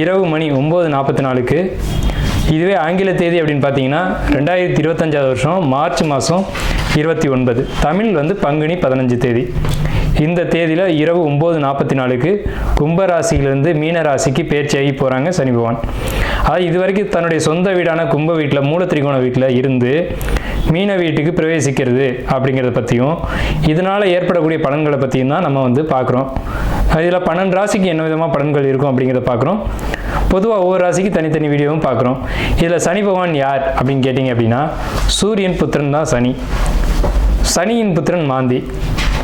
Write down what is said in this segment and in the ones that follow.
இரவு மணி ஒம்பது நாற்பத்தி நாலுக்கு இதுவே ஆங்கில தேதி அப்படின்னு பார்த்தீங்கன்னா ரெண்டாயிரத்தி இருபத்தஞ்சாவது வருஷம் மார்ச் மாதம் இருபத்தி ஒன்பது. தமிழ் வந்து பங்குனி பதினஞ்சு தேதி. இந்த தேதியில் இரவு ஒம்பது நாற்பத்தி நாலுக்கு கும்பராசியிலிருந்து மீன ராசிக்கு பேர்ச்சியாகி போகிறாங்க சனி பகவான். அதாவது இது வரைக்கும் தன்னுடைய சொந்த வீடான கும்ப வீட்டில் மூல திரிகோண வீட்டில் இருந்து மீன வீட்டுக்கு பிரவேசிக்கிறது அப்படிங்கிறத பற்றியும் இதனால் ஏற்படக்கூடிய பலன்களை பற்றியும் தான் நம்ம வந்து பார்க்குறோம் இதில் பன்னெண்டு ராசிக்கு என்ன விதமாக பலன்கள் இருக்கும் அப்படிங்கிறத பார்க்குறோம் பொதுவாக ஒவ்வொரு ராசிக்கு தனித்தனி வீடியோவும் பார்க்குறோம் இதில் சனி பகவான் யார் அப்படின்னு கேட்டிங்க அப்படின்னா சூரியன் புத்திரன் தான் சனி. சனியின் புத்திரன் மாந்தி.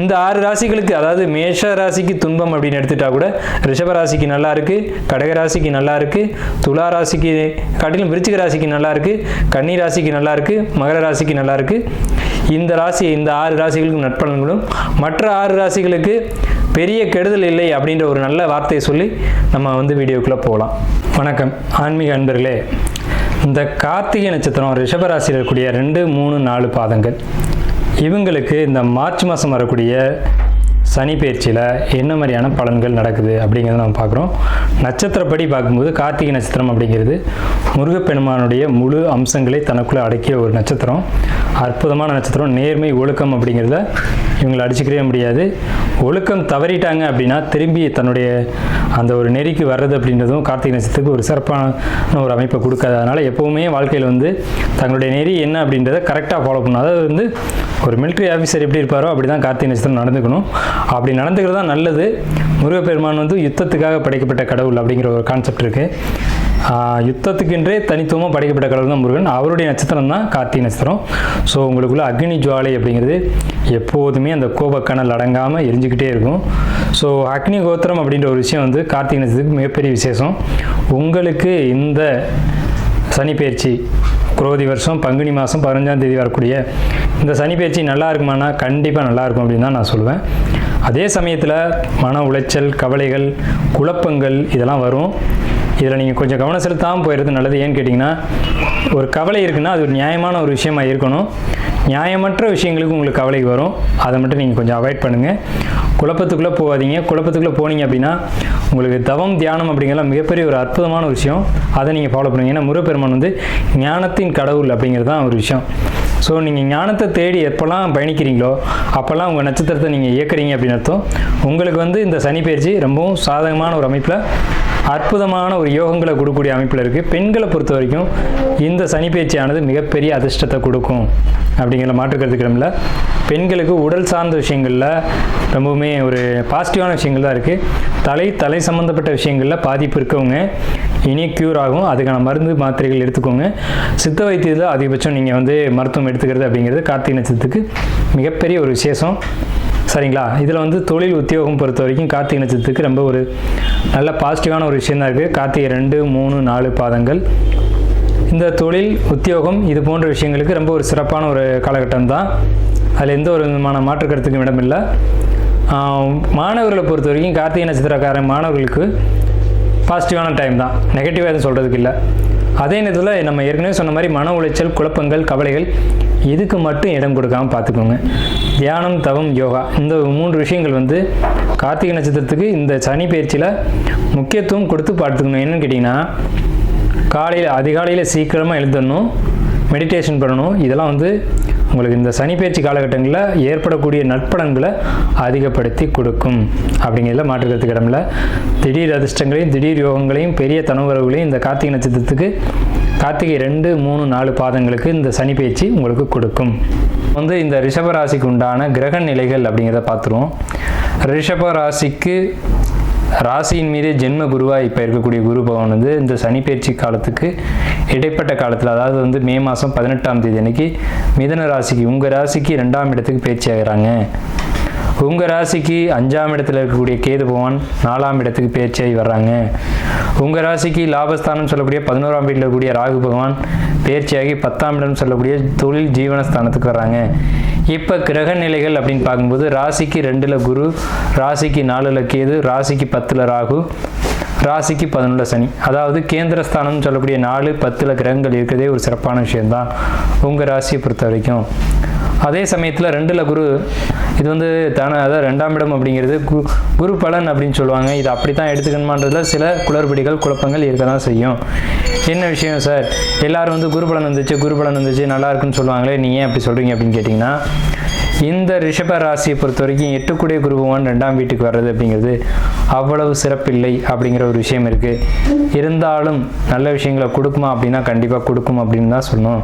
இந்த ஆறு ராசிகளுக்கு அதாவது மேஷ ராசிக்கு துன்பம் அப்படின்னு எடுத்துட்டா கூட ரிஷப ராசிக்கு நல்லா இருக்கு கடக ராசிக்கு நல்லா இருக்கு துலா ராசிக்கு காட்டிலும் விருச்சிக ராசிக்கு நல்லா இருக்கு கன்னி ராசிக்கு நல்லா இருக்கு மகர ராசிக்கு நல்லா இருக்கு. இந்த ராசி இந்த ஆறு ராசிகளுக்கும் நட்பலன்களும் மற்ற ஆறு ராசிகளுக்கு பெரிய கெடுதல் இல்லை அப்படின்ற ஒரு நல்ல வார்த்தையை சொல்லி நம்ம வந்து வீடியோக்குள்ளே போகலாம். வணக்கம் ஆன்மீக அன்பர்களே. இந்த கார்த்திகை நட்சத்திரம் ரிஷபராசியில் இருக்கக்கூடிய ரெண்டு மூணு நாலு பாதங்கள். இவங்களுக்கு இந்த மார்ச் மாதம் வரக்கூடிய சனி பயிற்சியில் என்ன மாதிரியான பலன்கள் நடக்குது அப்படிங்கிறத நம்ம பார்க்குறோம். நட்சத்திரப்படி பார்க்கும்போது கார்த்திகை நட்சத்திரம் அப்படிங்கிறது முருகப்பெருமானுடைய முழு அம்சங்களை தனக்குள்ளே அடக்கிய ஒரு நட்சத்திரம். அற்புதமான நட்சத்திரம். நேர்மை ஒழுக்கம் அப்படிங்கிறத இவங்களை அடிச்சுக்கவே முடியாது. ஒழுக்கம் தவறிட்டாங்க அப்படின்னா திரும்பி தன்னுடைய அந்த ஒரு நெறிக்கு வர்றது அப்படின்றதும் கார்த்திகை நட்சத்திரத்துக்கு ஒரு சிறப்பான ஒரு அமைப்பை கொடுக்காது. அதனால் எப்போவுமே வாழ்க்கையில் வந்து தங்களுடைய நெறி என்ன அப்படின்றத கரெக்டாக ஃபாலோ பண்ணணும். அதாவது வந்து ஒரு மிலிட்ரி ஆஃபீஸர் எப்படி இருப்பாரோ அப்படி தான் கார்த்திகை நட்சத்திரம் நடந்துக்கணும். அப்படி நடந்துக்கிறது தான் நல்லது. முருகப்பெருமான் வந்து யுத்தத்துக்காக படைக்கப்பட்ட கடவுள் அப்படிங்கிற ஒரு கான்செப்ட் இருக்குது யுத்தத்துக்கென்றே தனித்துவமாக படைக்கப்பட்ட கடவுள் தான் முருகன். அவருடைய நட்சத்திரம் தான் கார்த்திகை நட்சத்திரம். ஸோ உங்களுக்குள்ள அக்னி ஜுவாலை அப்படிங்கிறது எப்போதுமே அந்த கோபக்கணல் அடங்காமல் எரிஞ்சுக்கிட்டே இருக்கும். ஸோ அக்னி கோத்திரம் அப்படின்ற ஒரு விஷயம் வந்து கார்த்திகை நட்சத்திரத்துக்கு மிகப்பெரிய விசேஷம். உங்களுக்கு இந்த சனி பயிற்சி குரோதி வருஷம் பங்குனி மாதம் பதினஞ்சாம் தேதி வரக்கூடிய இந்த சனி பயிற்சி நல்லா இருக்குமானா கண்டிப்பாக நல்லா இருக்கும் அப்படின்னு தான் நான் சொல்லுவேன். அதே சமயத்தில் மன உளைச்சல் கவலைகள் குழப்பங்கள் இதெல்லாம் வரும். இதில் நீங்கள் கொஞ்சம் கவனம் செலுத்தாமல் போயிடுறது நல்லது. ஏன்னு கேட்டிங்கன்னா ஒரு கவலை இருக்குன்னா அது ஒரு நியாயமான ஒரு விஷயமா இருக்கணும். நியாயமற்ற விஷயங்களுக்கு உங்களுக்கு கவலை வரும். அதை மட்டும் நீங்கள் கொஞ்சம் அவாய்ட் பண்ணுங்கள் குழப்பத்துக்குள்ளே போகாதீங்க. குழப்பத்துக்குள்ளே போனீங்க அப்படின்னா உங்களுக்கு தவம் தியானம் அப்படிங்கிறலாம் மிகப்பெரிய ஒரு அற்புதமான விஷயம். அதை நீங்கள் ஃபாலோ பண்ணுங்க. ஏன்னா முருகப்பெருமான் வந்து ஞானத்தின் கடவுள் அப்படிங்கிறது தான் ஒரு விஷயம். ஸோ நீங்கள் ஞானத்தை தேடி எப்போல்லாம் பயணிக்கிறீங்களோ அப்போல்லாம் உங்கள் நட்சத்திரத்தை நீங்கள் இயக்குறீங்க அப்படின்னு அர்த்தம். உங்களுக்கு வந்து இந்த சனி பயிற்சி ரொம்பவும் சாதகமான ஒரு அமைப்பில் அற்புதமான ஒரு யோகங்களை கொடுக்கக்கூடிய அமைப்பில் இருக்குது பெண்களை பொறுத்த வரைக்கும் இந்த சனி பயிற்சியானது மிகப்பெரிய அதிர்ஷ்டத்தை கொடுக்கும் அப்படிங்கிற மாற்றுக்கிறதுக்கிடமில்ல பெண்களுக்கு உடல் சார்ந்த விஷயங்களில் ரொம்பவுமே ஒரு பாசிட்டிவான விஷயங்கள் தான் இருக்குது தலை தலை சம்மந்தப்பட்ட விஷயங்களில் பாதிப்பு இருக்கவங்க இனி க்யூர் ஆகும். அதுக்கான மருந்து மாத்திரைகள் எடுத்துக்கோங்க. சித்த வைத்தியத்தில் அதிகபட்சம் நீங்கள் வந்து மருத்துவம் எடுத்துக்கிறது அப்படிங்கிறது கார்த்திகை நட்சத்திரத்துக்கு மிகப்பெரிய ஒரு விசேஷம். சரிங்களா? இதில் வந்து தொழில் உத்தியோகம் பொறுத்த வரைக்கும் கார்த்திகை நட்சத்திரத்துக்கு ரொம்ப ஒரு நல்ல பாசிட்டிவான ஒரு விஷயம் தான் இருக்குது கார்த்திகை ரெண்டு மூணு நாலு பாதங்கள். இந்த தொழில் உத்தியோகம் இது போன்ற விஷயங்களுக்கு ரொம்ப ஒரு சிறப்பான ஒரு காலகட்டம் தான் அதில் எந்த ஒரு விதமான மாற்று கருத்துக்கும் இடமில்லை. மாணவர்களை பொறுத்த வரைக்கும் கார்த்திகை நட்சத்திரக்கார மாணவர்களுக்கு பாசிட்டிவான டைம் தான். நெகட்டிவாக எதுவும் சொல்கிறதுக்கு இல்லை. அதே நேரத்தில் நம்ம ஏற்கனவே சொன்ன மாதிரி மன உளைச்சல் குழப்பங்கள் கவலைகள் இதுக்கு மட்டும் இடம் கொடுக்காம பார்த்துக்கோங்க. தியானம் தவம் யோகா இந்த மூன்று விஷயங்கள் வந்து கார்த்திகை நட்சத்திரத்துக்கு இந்த சனி பயிற்சியில் முக்கியத்துவம் கொடுத்து பார்த்துக்கணும். என்னென்னு கேட்டிங்கன்னா காலையில் அதிகாலையில் சீக்கிரமாக எழுந்தணும் மெடிடேஷன் பண்ணணும். இதெல்லாம் வந்து உங்களுக்கு இந்த சனி காலகட்டங்களில் ஏற்படக்கூடிய நட்பலன்களை அதிகப்படுத்தி கொடுக்கும். அப்படிங்கிறதுல மாற்றுக்கிறதுக்கு இடமில்ல. திடீர் அதிர்ஷ்டங்களையும் திடீர் யோகங்களையும் பெரிய தனவுறவுகளையும் இந்த கார்த்திகை நட்சத்திரத்துக்கு கார்த்திகை ரெண்டு மூணு நாலு பாதங்களுக்கு இந்த சனிப்பயிற்சி உங்களுக்கு கொடுக்கும். வந்து இந்த ரிஷபராசிக்கு உண்டான கிரக நிலைகள் அப்படிங்கிறத பார்த்துருவோம். ரிஷப ராசிக்கு ராசியின் மீது ஜென்ம குருவாக இப்போ இருக்கக்கூடிய குரு பகவான் வந்து இந்த சனி பயிற்சி காலத்துக்கு இடைப்பட்ட காலத்தில் அதாவது வந்து மே மாதம் பதினெட்டாம் தேதி அன்னைக்கு மிதன ராசிக்கு உங்கள் ராசிக்கு ரெண்டாம் இடத்துக்கு பயிற்சி ஆகிறாங்க. உங்கள் ராசிக்கு அஞ்சாம் இடத்துல இருக்கக்கூடிய கேது பகவான் நாலாம் இடத்துக்கு பேச்சாகி வர்றாங்க. உங்கள் ராசிக்கு லாபஸ்தானம் சொல்லக்கூடிய பதினோராம் வீட்டில் இருக்கக்கூடிய ராகு பகவான் பேர்ச்சியாகி பத்தாம் இடம் சொல்லக்கூடிய தொழில் ஜீவனஸ்தானத்துக்கு வர்றாங்க. இப்போ கிரக நிலைகள் அப்படின்னு பார்க்கும்போது ராசிக்கு ரெண்டில் குரு ராசிக்கு நாலில் கேது ராசிக்கு பத்தில் ராகு ராசிக்கு பதினொன்று சனி. அதாவது கேந்திரஸ்தானம்னு சொல்லக்கூடிய நாலு பத்தில் கிரகங்கள் இருக்கிறதே ஒரு சிறப்பான விஷயம்தான். உங்கள் ராசியை பொறுத்த வரைக்கும். அதே சமயத்தில் ரெண்டில் குரு இது வந்து தானே அதாவது ரெண்டாம் இடம் அப்படிங்கிறது கு குரு பலன் அப்படின்னு சொல்லுவாங்க. இது அப்படி தான் எடுத்துக்கணுமான்றதுல சில குளறுபடிகள் குழப்பங்கள் இருக்க தான் செய்யும். என்ன விஷயம் சார்? எல்லாரும் வந்து குரு பலன் வந்துச்சு குரு பலன் வந்துச்சு நல்லா இருக்குன்னு சொல்லுவாங்களே நீங்கள் ஏன் அப்படி சொல்கிறீங்க அப்படின்னு கேட்டிங்கன்னா இந்த ரிஷப ராசியை பொறுத்த வரைக்கும் எட்டுக்குடைய குருபவான் ரெண்டாம் வீட்டுக்கு வர்றது அப்படிங்கிறது அவ்வளவு சிறப்பில்லை அப்படிங்கிற ஒரு விஷயம் இருக்குது இருந்தாலும் நல்ல விஷயங்களை கொடுக்குமா அப்படின்னா கண்டிப்பாக கொடுக்கும் அப்படின்னு தான் சொல்லணும்.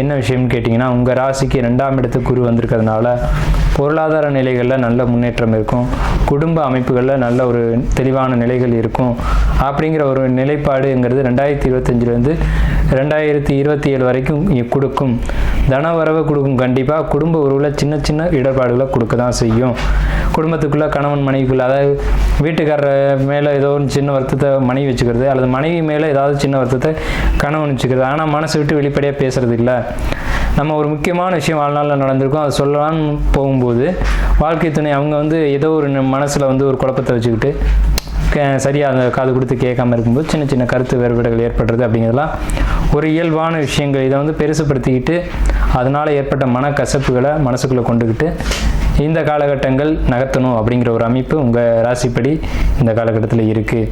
என்ன விஷயம்னு கேட்டிங்கன்னா உங்கள் ராசிக்கு ரெண்டாம் இடத்துக்கு குரு வந்திருக்கிறதுனால பொருளாதார நிலைகளில் நல்ல முன்னேற்றம் இருக்கும். குடும்ப அமைப்புகளில் நல்ல ஒரு தெளிவான நிலைகள் இருக்கும். அப்படிங்கிற ஒரு நிலைப்பாடுங்கிறது ரெண்டாயிரத்தி இருபத்தஞ்சிலேருந்து ரெண்டாயிரத்தி இருபத்தி ஏழு வரைக்கும் கொடுக்கும். கொடுக்கும் தனவரவை கொடுக்கும். கண்டிப்பாக குடும்ப உறவில் சின்ன சின்ன இடர்பாடுகளை கொடுக்க தான் செய்யும். குடும்பத்துக்குள்ளே கணவன் மனைவிக்குள்ளே அதாவது வீட்டுக்காரர் மேலே ஏதோ ஒரு சின்ன வருத்தத்தை மனைவி வச்சுக்கிறது அல்லது மனைவி மேலே ஏதாவது சின்ன வருத்தத்தை கணவன் வச்சுக்கிறது. ஆனால் மனசு விட்டு வெளிப்படையாக பேசுறது இல்லை. நம்ம ஒரு முக்கியமான விஷயம் வாழ்நாளில் நடந்திருக்கும். அதை சொல்லலாம்னு போகும்போது வாழ்க்கை துணை அவங்க வந்து ஏதோ ஒரு மனசில் வந்து ஒரு குழப்பத்தை வச்சுக்கிட்டு சரியாக அந்த காது கொடுத்து கேட்காம இருக்கும்போது சின்ன சின்ன கருத்து வேறுபாடுகள் ஏற்படுறது அப்படிங்கிறதுலாம் ஒரு இயல்பான விஷயங்கள். இதை வந்து பெருசுப்படுத்திக்கிட்டு அதனால் ஏற்பட்ட மனக்கசப்புகளை மனசுக்குள்ளே கொண்டுக்கிட்டு இந்த காலகட்டங்கள் நகர்த்தணும் அப்படிங்கிற ஒரு அமைப்பு உங்கள் ராசிப்படி இந்த காலகட்டத்தில் இருக்குது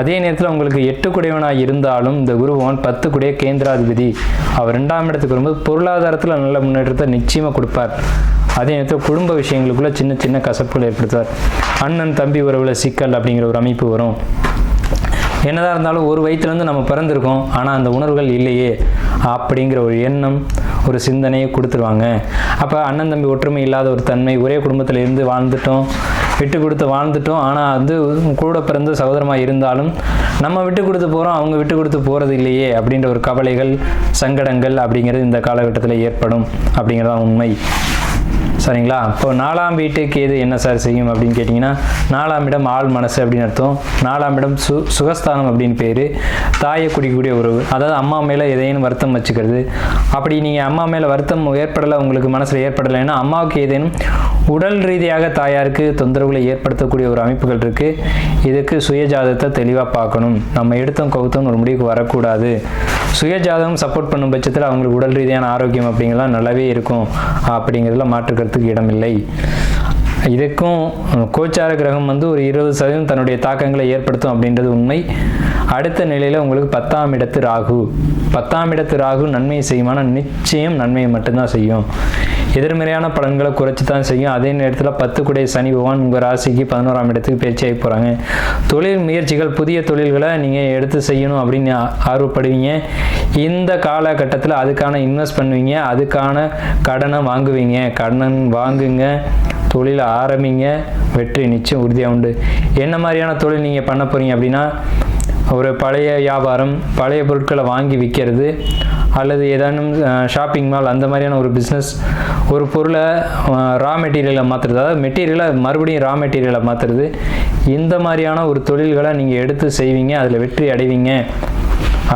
அதே நேரத்தில் உங்களுக்கு எட்டு குடையவனாக இருந்தாலும் இந்த குருவான் பத்து குடைய கேந்திராதிபதி. அவர் ரெண்டாம் இடத்துக்கு வரும்போது பொருளாதாரத்தில் நல்ல முன்னேற்றத்தை நிச்சயமாக கொடுப்பார். அதே நேரத்தில் குடும்ப விஷயங்களுக்குள்ளே சின்ன சின்ன கசப்புகள் ஏற்படுத்துவார். அண்ணன் தம்பி உறவுல சிக்கல் அப்படிங்கிற ஒரு அமைப்பு வரும். என்னதான் இருந்தாலும் ஒரு வயிற்றுலேருந்து நம்ம பிறந்திருக்கோம் ஆனால் அந்த உணர்வுகள் இல்லையே அப்படிங்கிற ஒரு எண்ணம் ஒரு சிந்தனையை கொடுத்துருவாங்க. அப்போ அண்ணன் தம்பி ஒற்றுமை இல்லாத ஒரு தன்மை ஒரே குடும்பத்தில் இருந்து வாழ்ந்துட்டோம். விட்டு கொடுத்து வாழ்ந்துட்டோம். ஆனால் வந்து கூட பிறந்த சகோதரமாக இருந்தாலும் நம்ம விட்டு கொடுத்து போகிறோம் அவங்க விட்டு கொடுத்து போகிறது இல்லையே அப்படின்ற ஒரு கவலைகள் சங்கடங்கள் அப்படிங்கிறது இந்த காலகட்டத்தில் ஏற்படும் அப்படிங்கிறதான் உண்மை. சரிங்களா? இப்போ நாலாம் வீட்டுக்கு எது என்ன சார் செய்யும் அப்படின்னு கேட்டிங்கன்னா நாலாம் இடம் ஆள் மனசு அப்படின்னு அர்த்தம். நாலாம் இடம் சு சுகஸ்தானம் அப்படின்னு பேர். தாயை குடிக்கக்கூடிய உறவு. அதாவது அம்மா மேலே எதையும் வருத்தம் வச்சுக்கிறது. அப்படி நீங்கள் அம்மா மேலே வருத்தம் ஏற்படலை உங்களுக்கு மனசில் ஏற்படலைன்னா அம்மாவுக்கு ஏதேனும் உடல் ரீதியாக தாயாருக்கு தொந்தரவுகளை ஏற்படுத்தக்கூடிய ஒரு அமைப்புகள் இருக்குது இதுக்கு சுயஜாதத்தை தெளிவாக பார்க்கணும். நம்ம எடுத்தோம் கவுத்தோம் ஒரு முடிவுக்கு வரக்கூடாது. சுயஜாதகம் சப்போர்ட் பண்ணும் பட்சத்தில் அவங்களுக்கு உடல் ரீதியான ஆரோக்கியம் அப்படிங்கலாம் நல்லாவே இருக்கும். அப்படிங்கிறதுல பேசுவதற்கு இடமில்லை. இதுக்கும் கோச்சார கிரகம் வந்து ஒரு இருபது சதவீதம் தன்னுடைய தாக்கங்களை ஏற்படுத்தும் அப்படின்றது உண்மை. அடுத்த நிலையில் உங்களுக்கு பத்தாம் இடத்து ராகு. பத்தாம் இடத்து ராகு நன்மையை செய்யுமானா நிச்சயம் நன்மையை மட்டும்தான் செய்யும். எதிர்மறையான பலன்களை குறைச்சி தான் செய்யும். அதே நேரத்தில் பத்து குடைய சனி பகவான் உங்கள் ராசிக்கு பதினோராம் இடத்துக்கு பயிற்சியாகி போகிறாங்க தொழில் முயற்சிகள் புதிய தொழில்களை நீங்கள் எடுத்து செய்யணும் அப்படின்னு ஆர்வப்படுவீங்க. இந்த காலகட்டத்தில் அதுக்கான இன்வெஸ்ட் பண்ணுவீங்க. அதுக்கான கடனை வாங்குவீங்க. கடன் வாங்குங்க. தொழிலை ஆரம்பிங்க. வெற்றி நிச்சயம் உறுதியாக உண்டு. என்ன மாதிரியான தொழில் நீங்கள் பண்ண போகிறீங்க அப்படின்னா ஒரு பழைய வியாபாரம் பழைய பொருட்களை வாங்கி விற்கிறது அல்லது ஏதானும் ஷாப்பிங் மால் அந்த மாதிரியான ஒரு பிஸ்னஸ் ஒரு பொருளை ரா மெட்டீரியலை மாற்றுறது அதாவது மெட்டீரியலை மறுபடியும் ரா மெட்டீரியலை மாற்றுறது இந்த மாதிரியான ஒரு தொழில்களை நீங்கள் எடுத்து செய்வீங்க அதில் வெற்றி அடைவீங்க.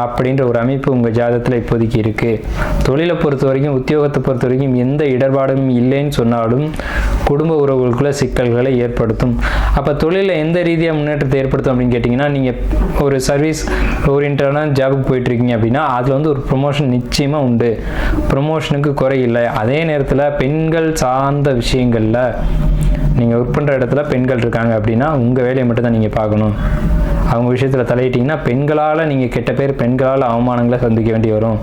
அப்படின்ற ஒரு அமைப்பு உங்கள் ஜாதகத்தில் இப்போதைக்கு இருக்குது தொழிலை பொறுத்த வரைக்கும் உத்தியோகத்தை பொறுத்த வரைக்கும் எந்த இடர்பாடும் இல்லைன்னு சொன்னாலும் குடும்ப உறவுகளுக்குள்ள சிக்கல்களை ஏற்படுத்தும். அப்போ தொழிலில் எந்த ரீதியாக முன்னேற்றத்தை ஏற்படுத்தும் அப்படின்னு கேட்டிங்கன்னா நீங்கள் ஒரு சர்வீஸ் ஓரியன்டான ஜாபுக்கு போயிட்டுருக்கீங்க அப்படின்னா அதில் வந்து ஒரு ப்ரொமோஷன் நிச்சயமாக உண்டு. ப்ரொமோஷனுக்கு குறை இல்லை. அதே நேரத்தில் பெண்கள் சார்ந்த விஷயங்களில் நீங்கள் ஒர்க் பண்ணுற இடத்துல பெண்கள் இருக்காங்க அப்படின்னா உங்கள் வேலையை மட்டும் தான் நீங்கள் பார்க்கணும். அவங்க விஷயத்தில் தலையிட்டிங்கன்னா பெண்களால் நீங்கள் கெட்ட பேர் பெண்களால் அவமானங்களை சந்திக்க வேண்டி வரும்.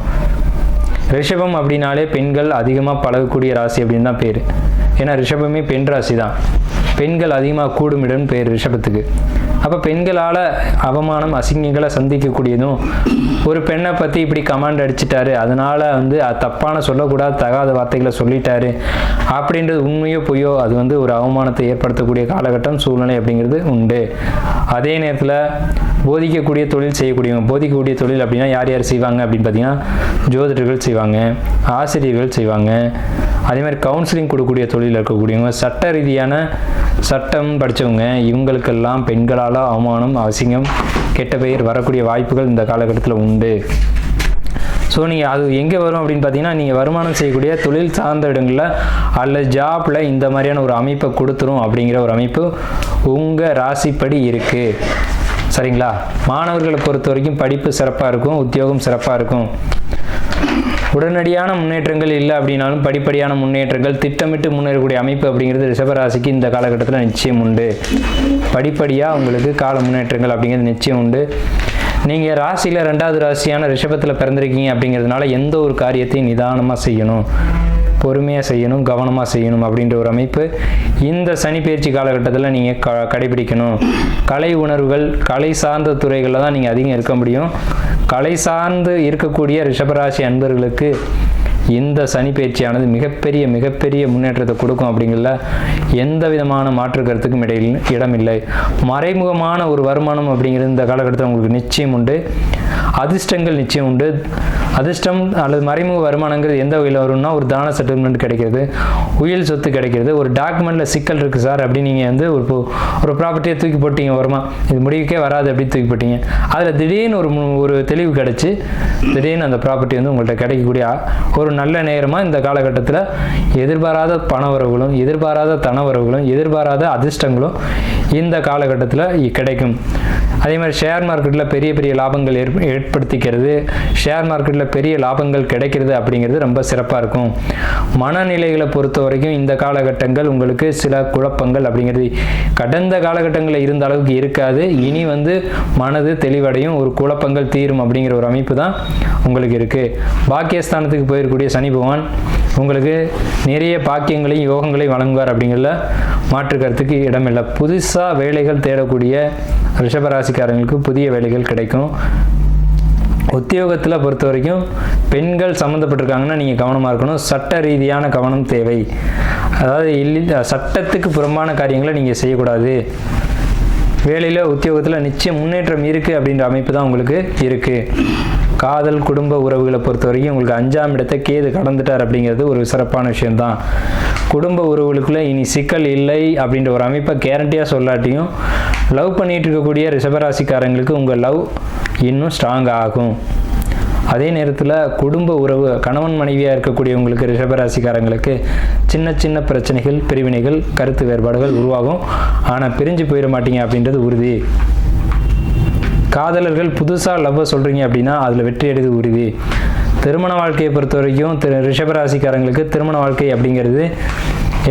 ரிஷபம் அப்படின்னாலே பெண்கள் அதிகமாக பழகக்கூடிய ராசி அப்படின்னு தான் பேர். ஏன்னா ரிஷபமே பெண் ராசி தான் பெண்கள் அதிகமாக கூடும் இடம்னு பேர் ரிஷபத்துக்கு. அப்போ பெண்களால் அவமானம் அசிங்கங்களை சந்திக்கக்கூடியதும் ஒரு பெண்ணை பற்றி இப்படி கமாண்ட் அடிச்சிட்டாரு அதனால் வந்து அது தப்பான சொல்லக்கூடாது தகாத வார்த்தைகளை சொல்லிட்டாரு அப்படின்றது உண்மையோ பொய்யோ அது வந்து ஒரு அவமானத்தை ஏற்படுத்தக்கூடிய காலகட்டம் சூழ்நிலை அப்படிங்கிறது உண்டு. அதே நேரத்தில் போதிக்கக்கூடிய தொழில் செய்யக்கூடியவங்க போதிக்கக்கூடிய தொழில் அப்படின்னா யார் யார் செய்வாங்க அப்படின்னு பார்த்தீங்கன்னா ஜோதிடர்கள் செய்வாங்க ஆசிரியர்கள் செய்வாங்க அதே மாதிரி கவுன்சிலிங் கொடுக்கக்கூடிய தொழிலில் இருக்கக்கூடியவங்க சட்ட ரீதியான சட்டம் படித்தவங்க இவங்களுக்கெல்லாம் பெண்களால் அவமானம் அசிங்கம் கெட்ட பெயர் வரக்கூடிய வாய்ப்புகள் இந்த காலகட்டத்தில் உண்டு. ஸோ நீங்கள் அது எங்கே வரும் அப்படின்னு பார்த்தீங்கன்னா நீங்கள் வருமானம் செய்யக்கூடிய தொழில் சார்ந்த இடங்களில் அல்லது ஜாப்பில் இந்த மாதிரியான ஒரு அமைப்பை கொடுத்துரும் அப்படிங்கிற ஒரு அமைப்பு உங்கள் ராசிப்படி இருக்குது சரிங்களா? மாணவர்களை பொறுத்த வரைக்கும் படிப்பு சிறப்பாக இருக்கும் உத்தியோகம் சிறப்பாக இருக்கும். உடனடியான முன்னேற்றங்கள் இல்லை அப்படின்னாலும் படிப்படியான முன்னேற்றங்கள் திட்டமிட்டு முன்னேறக்கூடிய அமைப்பு அப்படிங்கிறது ரிஷபராசிக்கு இந்த காலகட்டத்தில் நிச்சயம் உண்டு. படிப்படியாக உங்களுக்கு கால முன்னேற்றங்கள் அப்படிங்கிறது நிச்சயம் உண்டு. நீங்கள் ராசியில் ரெண்டாவது ராசியான ரிஷபத்தில் பிறந்திருக்கீங்க அப்படிங்கிறதுனால எந்த ஒரு காரியத்தையும் நிதானமாக செய்யணும். பொறுமையாக செய்யணும் கவனமாக செய்யணும் அப்படின்ற ஒரு அமைப்பு இந்த சனி பயிற்சி காலகட்டத்தில் நீங்கள் க கடைபிடிக்கணும். கலை உணர்வுகள் கலை சார்ந்த துறைகளில் தான் நீங்கள் அதிகம் இருக்க முடியும். கலை சார்ந்து இருக்கக்கூடிய ரிஷபராசி அன்பர்களுக்கு இந்த சனி பயிற்சியானது மிகப்பெரிய மிகப்பெரிய முன்னேற்றத்தை கொடுக்கும் அப்படிங்கிறதுல எந்த விதமான மாற்று கருத்துக்கும் இடையில் இடமில்லை. மறைமுகமான ஒரு வருமானம் அப்படிங்கிறது இந்த காலகட்டத்தில் உங்களுக்கு நிச்சயம் உண்டு. அதிர்ஷ்டங்கள் நிச்சயம் உண்டு. அதிர்ஷ்டம் அல்லது மறைமுக வருமானங்கிறது எந்த வகையில் வரும்னா ஒரு தான செட்டில்மெண்ட் கிடைக்கிறது உயில் சொத்து கிடைக்கிறது ஒரு டாக்குமெண்ட்டில் சிக்கல் இருக்குது சார் அப்படின்னு நீங்கள் வந்து ஒரு ஒரு ப்ராப்பர்ட்டியை தூக்கி போட்டீங்க வருமா இது முடிவுக்கே வராது அப்படி தூக்கி போட்டீங்க. அதில் திடீர்னு ஒரு ஒரு தெளிவு கிடச்சி திடீர்னு அந்த ப்ராப்பர்ட்டி வந்து உங்கள்கிட்ட கிடைக்கக்கூடிய ஒரு நல்ல நேரமாக இந்த காலகட்டத்தில் எதிர்பாராத பண வரவுகளும் எதிர்பாராத தன வரவுகளும் எதிர்பாராத அதிர்ஷ்டங்களும் இந்த காலகட்டத்தில் கிடைக்கும். அதே மாதிரி ஷேர் மார்க்கெட்டில் பெரிய பெரிய லாபங்கள் ஏற்ப ஏற்படுத்திக்கிறது. ஷேர் மார்க்கெட்டில் பெரிய லாபங்கள் கிடைக்கிறது அப்படிங்கிறது ரொம்ப சிறப்பாக இருக்கும். மனநிலைகளை பொறுத்த வரைக்கும் இந்த காலகட்டங்கள் உங்களுக்கு சில குழப்பங்கள் அப்படிங்கிறது. கடந்த காலகட்டங்களில் இருந்த அளவுக்கு இருக்காது. இனி வந்து மனது தெளிவடையும் ஒரு குழப்பங்கள் தீரும் அப்படிங்கிற ஒரு அமைப்பு தான் உங்களுக்கு இருக்குது பாக்கியஸ்தானத்துக்கு இருக்கக்கூடிய சனி பகவான் உங்களுக்கு நிறைய பாக்கியங்களையும் யோகங்களையும் வழங்குவார் அப்படிங்கிறத மாற்று கருத்துக்கு இடமில்லை. புதுசாக வேலைகள் தேடக்கூடிய ரிஷபராசிக்காரங்களுக்கு புதிய வேலைகள் கிடைக்கும். உத்தியோகத்தில் பொறுத்த வரைக்கும் பெண்கள் சம்மந்தப்பட்டிருக்காங்கன்னா நீங்கள் கவனமாக இருக்கணும். சட்ட ரீதியான கவனம் தேவை. அதாவது இல்லை சட்டத்துக்கு புறம்பான காரியங்களை நீங்கள் செய்யக்கூடாது. வேலையில் உத்தியோகத்தில் நிச்சயம் முன்னேற்றம் இருக்குது அப்படின்ற அமைப்பு தான் உங்களுக்கு இருக்குது காதல் குடும்ப உறவுகளை பொறுத்த வரைக்கும் உங்களுக்கு அஞ்சாம் இடத்தை கேது கடந்துட்டார் அப்படிங்கிறது ஒரு சிறப்பான விஷயம்தான். குடும்ப உறவுகளுக்குள்ளே இனி சிக்கல் இல்லை அப்படின்ற ஒரு அமைப்பை கேரண்டியாக சொல்லாட்டியும் லவ் பண்ணிகிட்டு இருக்கக்கூடிய ரிஷபராசிக்காரங்களுக்கு உங்கள் லவ் இன்னும் ஸ்ட்ராங் ஆகும். அதே நேரத்தில் குடும்ப உறவு கணவன் மனைவியாக இருக்கக்கூடியவங்களுக்கு ரிஷபராசிக்காரங்களுக்கு சின்ன சின்ன பிரச்சனைகள் பிரிவினைகள் கருத்து வேறுபாடுகள் உருவாகும். ஆனால் பிரிஞ்சு போயிட மாட்டீங்க அப்படின்றது உறுதி. காதலர்கள் புதுசாக லவ்வை சொல்கிறீங்க அப்படின்னா அதில் வெற்றி அடைது உறுதி. திருமண வாழ்க்கையை பொறுத்த வரைக்கும் திரு ரிஷபராசிக்காரங்களுக்கு திருமண வாழ்க்கை அப்படிங்கிறது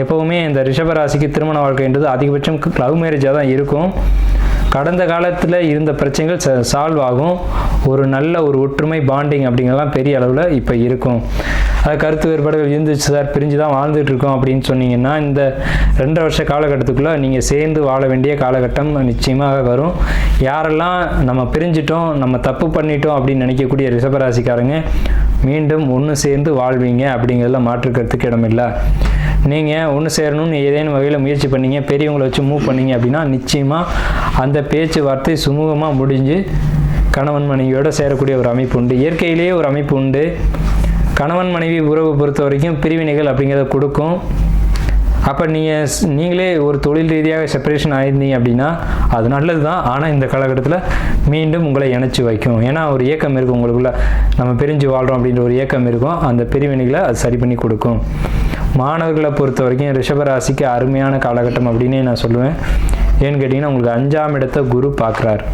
எப்போவுமே இந்த ரிஷபராசிக்கு திருமண வாழ்க்கைன்றது அதிகபட்சம் லவ் மேரேஜாக தான் இருக்கும். கடந்த காலத்தில் இருந்த பிரச்சனைகள் ச சால்வ் ஆகும். ஒரு நல்ல ஒரு ஒற்றுமை பாண்டிங் அப்படிங்கலாம் பெரிய அளவில் இப்போ இருக்கும். அது கருத்து வேறுபாடுகள் இருந்துச்சு சார். பிரிஞ்சு தான் வாழ்ந்துட்டு இருக்கோம் அப்படின்னு சொன்னீங்கன்னா இந்த ரெண்டரை வருஷ காலகட்டத்துக்குள்ளே நீங்கள் சேர்ந்து வாழ வேண்டிய காலகட்டம் நிச்சயமாக வரும். யாரெல்லாம் நம்ம பிரிஞ்சிட்டோம் நம்ம தப்பு பண்ணிட்டோம் அப்படின்னு நினைக்கக்கூடிய ரிஷபராசிக்காரங்க மீண்டும் ஒன்று சேர்ந்து வாழ்வீங்க அப்படிங்கிறதுல மாற்று கருத்துக்கு இடமில்லை. நீங்கள் ஒன்று சேரணும்னு ஏதேனும் வகையில் முயற்சி பண்ணீங்க பெரியவங்களை வச்சு மூவ் பண்ணீங்க அப்படின்னா நிச்சயமாக அந்த பேச்சுவார்த்தை சுமூகமாக முடிஞ்சு கணவன் மனைவியோட சேரக்கூடிய ஒரு அமைப்பு உண்டு. இயற்கையிலேயே ஒரு அமைப்பு உண்டு. கணவன் மனைவி உறவு பொறுத்த வரைக்கும் பிரிவினைகள் அப்படிங்கிறத கொடுக்கும். அப்போ நீங்கள் நீங்களே ஒரு தொழில் ரீதியாக செப்பரேஷன் ஆயிருந்தீங்க அப்படின்னா அது நல்லது தான் ஆனால் இந்த காலகட்டத்தில் மீண்டும் உங்களை இணைச்சி வைக்கும். ஏன்னா ஒரு ஏக்கம் இருக்கும் உங்களுக்குள்ள நம்ம பிரிஞ்சு வாழ்கிறோம் அப்படின்ற ஒரு ஏக்கம் இருக்கும். அந்த பிரிவினைகளை அது சரி பண்ணி கொடுக்கும். மாணவர்களை பொறுத்த வரைக்கும் ரிஷபராசிக்கு அருமையான காலகட்டம் அப்படின்னே நான் சொல்லுவேன். ஏன்னு கேட்டிங்கன்னா உங்களுக்கு அஞ்சாம் இடத்தை குரு பார்க்குறார்.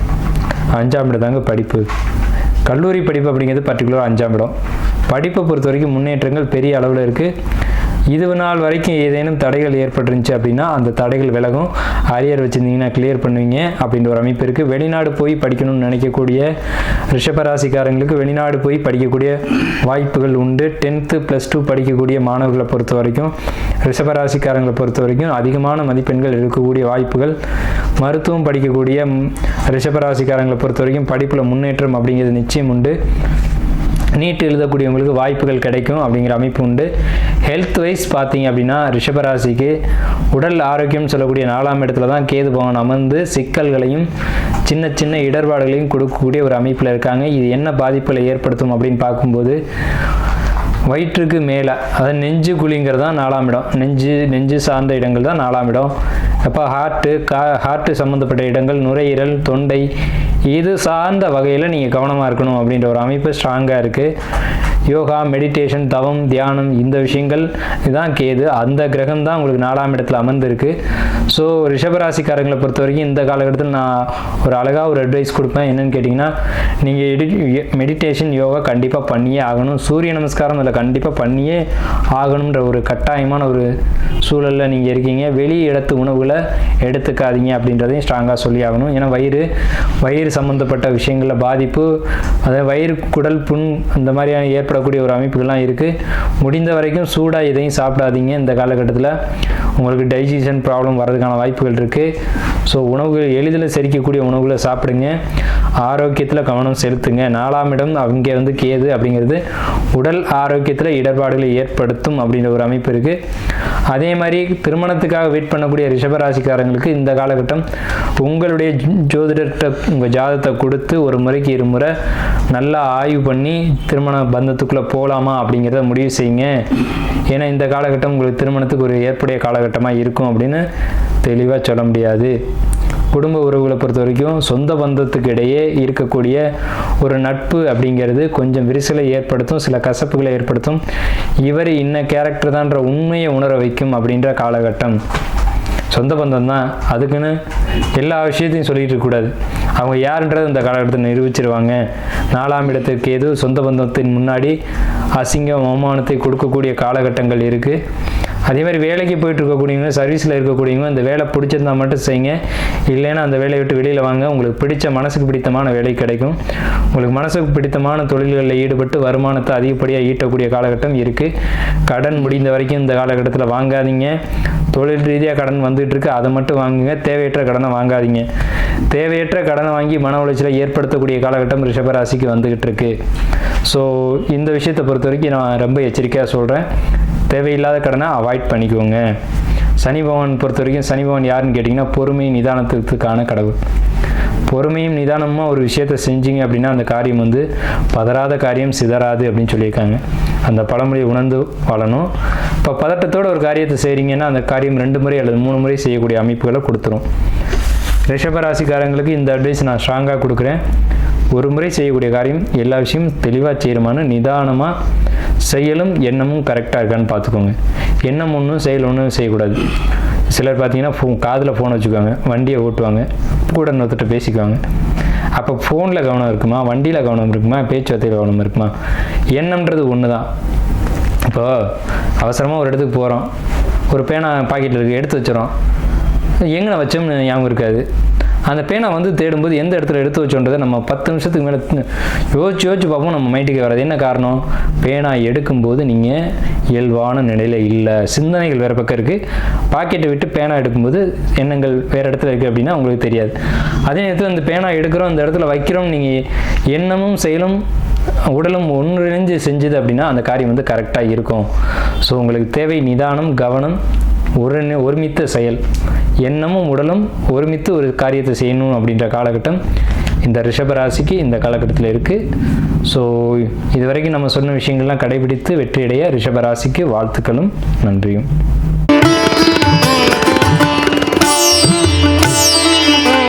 அஞ்சாம் இடத்தாங்க படிப்பு. கல்லூரி படிப்பு அப்படிங்கிறது பர்டிகுலராக அஞ்சாம் இடம். படிப்பை பொறுத்த வரைக்கும் முன்னேற்றங்கள் பெரிய அளவில் இருக்குது இது நாள் வரைக்கும் ஏதேனும் தடைகள் ஏற்பட்டுருந்துச்சு அப்படின்னா அந்த தடைகள் விலகும். அரியர் வச்சுருந்தீங்கன்னா கிளியர் பண்ணுவீங்க அப்படின்ற ஒரு அமைப்பு இருக்குது வெளிநாடு போய் படிக்கணும்னு நினைக்கக்கூடிய ரிஷபராசிக்காரங்களுக்கு வெளிநாடு போய் படிக்கக்கூடிய வாய்ப்புகள் உண்டு. டென்த்து ப்ளஸ் டூ படிக்கக்கூடிய மாணவர்களை பொறுத்த வரைக்கும் ரிஷபராசிக்காரங்களை பொறுத்த வரைக்கும் அதிகமான மதிப்பெண்கள் இருக்கக்கூடிய வாய்ப்புகள். மருத்துவம் படிக்கக்கூடிய ரிஷபராசிக்காரங்களை பொறுத்த வரைக்கும் படிப்பில் முன்னேற்றம் அப்படிங்கிறது நிச்சயம் உண்டு. நீட் எழுதக்கூடியவங்களுக்கு வாய்ப்புகள் கிடைக்கும் அப்படிங்கிற அமைப்பு உண்டு. ஹெல்த் வைஸ் பார்த்தீங்க அப்படின்னா ரிஷபராசிக்கு உடல் ஆரோக்கியம் சொல்லக்கூடிய நாலாம் இடத்துல தான் கேது பவன் அமர்ந்து சிக்கல்களையும் சின்ன சின்ன இடர்பாடுகளையும் கொடுக்கக்கூடிய ஒரு அமைப்பில் இருக்காங்க. இது என்ன பாதிப்புகளை ஏற்படுத்தும் அப்படின்னு பார்க்கும்போது வயிற்றுக்கு மேலே அதாவது நெஞ்சு குழிங்கிறது தான் நாலாம் இடம். நெஞ்சு நெஞ்சு சார்ந்த இடங்கள் தான் நாலாம் இடம். அப்போ ஹார்ட்டு கா ஹார்ட்டு சம்மந்தப்பட்ட இடங்கள் நுரையீரல் தொண்டை இது சார்ந்த வகையில் நீங்கள் கவனமாக இருக்கணும் அப்படின்ற ஒரு அமைப்பு ஸ்ட்ராங்காக இருக்குது யோகா மெடிடேஷன் தவம் தியானம் இந்த விஷயங்கள் இதுதான் கேது. அந்த கிரகம் தான் உங்களுக்கு நாலாம் இடத்துல அமர்ந்திருக்கு. ஸோ ரிஷபராசிக்காரங்களை பொறுத்த வரைக்கும் இந்த காலகட்டத்தில் நான் ஒரு அழகாக ஒரு அட்வைஸ் கொடுப்பேன். என்னென்னு கேட்டிங்கன்னா நீங்கள் எடி மெடிடேஷன் யோகா கண்டிப்பாக பண்ணியே ஆகணும். சூரிய நமஸ்காரம் அதில் கண்டிப்பாக பண்ணியே ஆகணுன்ற ஒரு கட்டாயமான ஒரு சூழலில் நீங்கள் இருக்கீங்க. வெளி இடத்து உணவுகளை எடுத்துக்காதீங்க அப்படின்றதையும் ஸ்ட்ராங்காக சொல்லி ஆகணும். ஏன்னா வயிறு வயிறு சம்மந்தப்பட்ட விஷயங்களில் பாதிப்பு அதாவது வயிறு குடல் புண் அந்த மாதிரியான ஏற்படக்கூடிய ஒரு அமைப்புகள்லாம் இருக்குது முடிந்த வரைக்கும் சூடாக எதையும் சாப்பிடாதீங்க. இந்த காலகட்டத்தில் உங்களுக்கு டைஜஷன் ப்ராப்ளம் வர்றதுக்கான வாய்ப்புகள் இருக்குது ஸோ உணவுகள் எளிதில் செரிக்கக்கூடிய உணவுகளை சாப்பிடுங்க. ஆரோக்கியத்தில் கவனம் செலுத்துங்க. நாலாம் இடம் அங்கே வந்து கேது அப்படிங்கிறது உடல் ஆரோக்கியத்தில் இடர்பாடுகளை ஏற்படுத்தும் அப்படின்ற ஒரு அமைப்பு இருக்குது அதே மாதிரி திருமணத்துக்காக வெயிட் பண்ணக்கூடிய ரிஷபராசிக்காரங்களுக்கு இந்த காலகட்டம் உங்களுடைய ஜோதிடர்கிட்ட உங்கள் ஜாதத்தை கொடுத்து ஒரு முறைக்கு இருமுறை நல்லா ஆய்வு பண்ணி திருமண பந்தத்தை பந்தத்துக்குள்ளே போகலாமா அப்படிங்கிறத முடிவு செய்யுங்க. ஏன்னா இந்த காலகட்டம் உங்களுக்கு திருமணத்துக்கு ஒரு ஏற்புடைய காலகட்டமாக இருக்கும் அப்படின்னு தெளிவாக சொல்ல முடியாது. குடும்ப உறவுகளை பொறுத்த வரைக்கும் சொந்த பந்தத்துக்கு இடையே இருக்கக்கூடிய ஒரு நட்பு அப்படிங்கிறது கொஞ்சம் விரிசலை ஏற்படுத்தும் சில கசப்புகளை ஏற்படுத்தும். இவர் இன்ன கேரக்டர் தான்ற உண்மையை உணர வைக்கும் அப்படின்ற காலகட்டம். சொந்த பந்தம் தான் அதுக்குன்னு எல்லா விஷயத்தையும் சொல்லிட்டு இருக்கக்கூடாது அவங்க யாருன்றது இந்த காலகட்டத்தில் நிரூபிச்சிருவாங்க. நாலாம் இடத்திற்கு எது சொந்த பந்தத்தின் முன்னாடி அசிங்கம் அவமானத்தை கொடுக்கக்கூடிய காலகட்டங்கள் இருக்குது அதே மாதிரி வேலைக்கு போயிட்டு இருக்கக்கூடியவங்க சர்வீஸில் இருக்கக்கூடியவங்க இந்த வேலை பிடிச்சிருந்தா மட்டும் செய்யுங்க இல்லைன்னா அந்த வேலையை விட்டு வெளியில் வாங்க. உங்களுக்கு பிடிச்ச மனசுக்கு பிடித்தமான வேலை கிடைக்கும். உங்களுக்கு மனசுக்கு பிடித்தமான தொழில்களில் ஈடுபட்டு வருமானத்தை அதிகப்படியாக ஈட்டக்கூடிய காலகட்டம் இருக்குது கடன் முடிந்த வரைக்கும் இந்த காலகட்டத்தில் வாங்காதீங்க. தொழில் ரீதியாக கடன் வந்துகிட்டு இருக்கு அதை மட்டும் வாங்குங்க. தேவையற்ற கடனை வாங்காதீங்க. தேவையற்ற கடனை வாங்கி மன உளைச்சலை ஏற்படுத்தக்கூடிய காலகட்டம் ரிஷபராசிக்கு வந்துகிட்டு இருக்கு ஸோ இந்த விஷயத்தை பொறுத்த வரைக்கும் நான் ரொம்ப எச்சரிக்கையாக சொல்கிறேன் தேவையில்லாத கடனை அவாய்ட் பண்ணிக்கோங்க. சனி பகவான் பொறுத்த வரைக்கும் சனி பகவான் யாருன்னு கேட்டிங்கன்னா பொறுமை நிதானத்துக்கான கடவுள். பொறுமையும் நிதானமாக ஒரு விஷயத்தை செஞ்சீங்க அப்படின்னா அந்த காரியம் வந்து பதறாத காரியம் சிதறாது அப்படின்னு சொல்லியிருக்காங்க. அந்த பழமொழியை உணர்ந்து வாழணும். இப்போ பதட்டத்தோட ஒரு காரியத்தை செய்கிறீங்கன்னா அந்த காரியம் ரெண்டு முறை அல்லது மூணு முறை செய்யக்கூடிய அமைப்புகளை கொடுத்துரும். ரிஷபராசிக்காரங்களுக்கு இந்த அட்வைஸ் நான் ஸ்ட்ராங்காக கொடுக்குறேன். ஒரு முறை செய்யக்கூடிய காரியம் எல்லா விஷயமும் தெளிவாக செய்யணுமான்னு நிதானமாக செயலும் எண்ணமும் கரெக்டாக இருக்கான்னு பார்த்துக்கோங்க. எண்ணம் ஒன்றும் செயல் ஒன்றும் செய்யக்கூடாது. சிலர் பார்த்தீங்கன்னா ஃபோ காதில் ஃபோன் வச்சுக்குவாங்க வண்டியை ஓட்டுவாங்க கூட இன்னொருத்தட்ட பேசிக்குவாங்க. அப்போ ஃபோனில் கவனம் இருக்குமா? வண்டியில் கவனம் இருக்குமா? பேச்சுவார்த்தையில் கவனம் இருக்குமா? எண்ணம்ன்றது ஒன்று தான் இப்போ அவசரமாக ஒரு இடத்துக்கு போகிறோம் ஒரு பேனா பாக்கெட்டில் இருக்குது எடுத்து வச்சிடறோம். எங்கே வச்சோம்னு ஞாபகம் இருக்காது. அந்த பேனா வந்து தேடும்போது எந்த இடத்துல எடுத்து வச்சோன்றதை நம்ம பத்து நிமிஷத்துக்கு மேலே யோசிச்சு யோசிச்சு பார்ப்போம். நம்ம மைண்டுக்கு வராது. என்ன காரணம்? பேனா எடுக்கும்போது நீங்கள் இயல்பான நிலையில் இல்லை. சிந்தனைகள் வேறு பக்கம் இருக்குது பாக்கெட்டை விட்டு பேனா எடுக்கும்போது எண்ணங்கள் வேறு இடத்துல இருக்குது அப்படின்னா உங்களுக்கு தெரியாது. அதே நேரத்தில் அந்த பேனா எடுக்கிறோம் அந்த இடத்துல வைக்கிறோம் நீங்கள் எண்ணமும் செயலும் உடலும் ஒன்றிணைஞ்சு செஞ்சது அப்படின்னா அந்த காரியம் வந்து கரெக்டாக இருக்கும். ஸோ உங்களுக்கு தேவை நிதானம் கவனம் ஒரு ஒருமித்த செயல். எண்ணமும் உடலும் ஒருமித்து ஒரு காரியத்தை செய்யணும் அப்படின்ற காலகட்டம் இந்த ரிஷபராசிக்கு இந்த காலகட்டத்தில் இருக்குது ஸோ இது வரைக்கும் நம்ம சொன்ன விஷயங்கள்லாம் கடைபிடித்து வெற்றியடைய ரிஷபராசிக்கு வாழ்த்துக்களும் நன்றியும்.